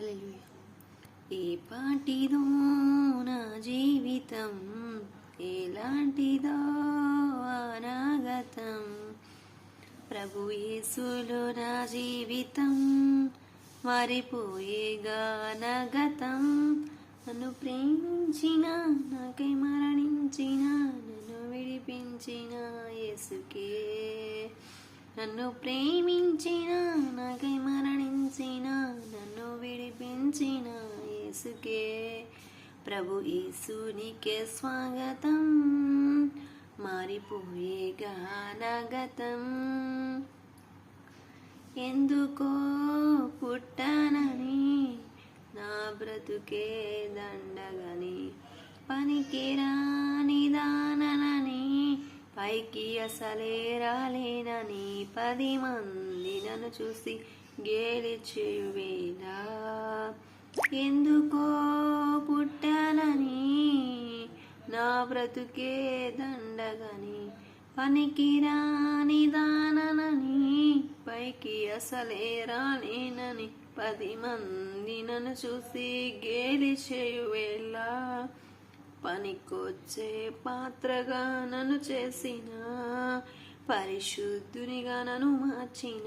ఏ పాటిదో నా జీవితం ఎలాంటిదో అనాగతం. ప్రభు యేసులో నా జీవితం మారిపోయేగా గానగతం. నన్ను ప్రేమించిన నాకై మరణించిన నన్ను విడిపించిన యేసుకే. నన్ను ప్రేమించిన నాకై మరణించిన నన్ను యేసుకే ప్రభు యేసునికే స్వాగతం. మారిపోయే గానగతం ఎందుకో పుట్టానని నా బ్రతుకే దండగని పనికిరాని దాననని పైకి అసలే రాలేనని పది మంది నన్ను చూసి గేలి చేయువేలా ఎందుకో పుట్టాలని నా బ్రతుకే దండగని పనికిరాని దాననని పైకి అసలే రాలేనని పది మంది నన్ను చూసి గేలి చేయువేలా పనికొచ్చే పాత్రగా నన్ను చేసిన పరిశుద్ధునిగా నన్ను మార్చిన.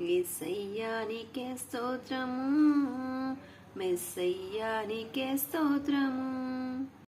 ఎస్సయ్యానికే స్తోత్రము మెస్సయ్యానికే స్తోత్రము.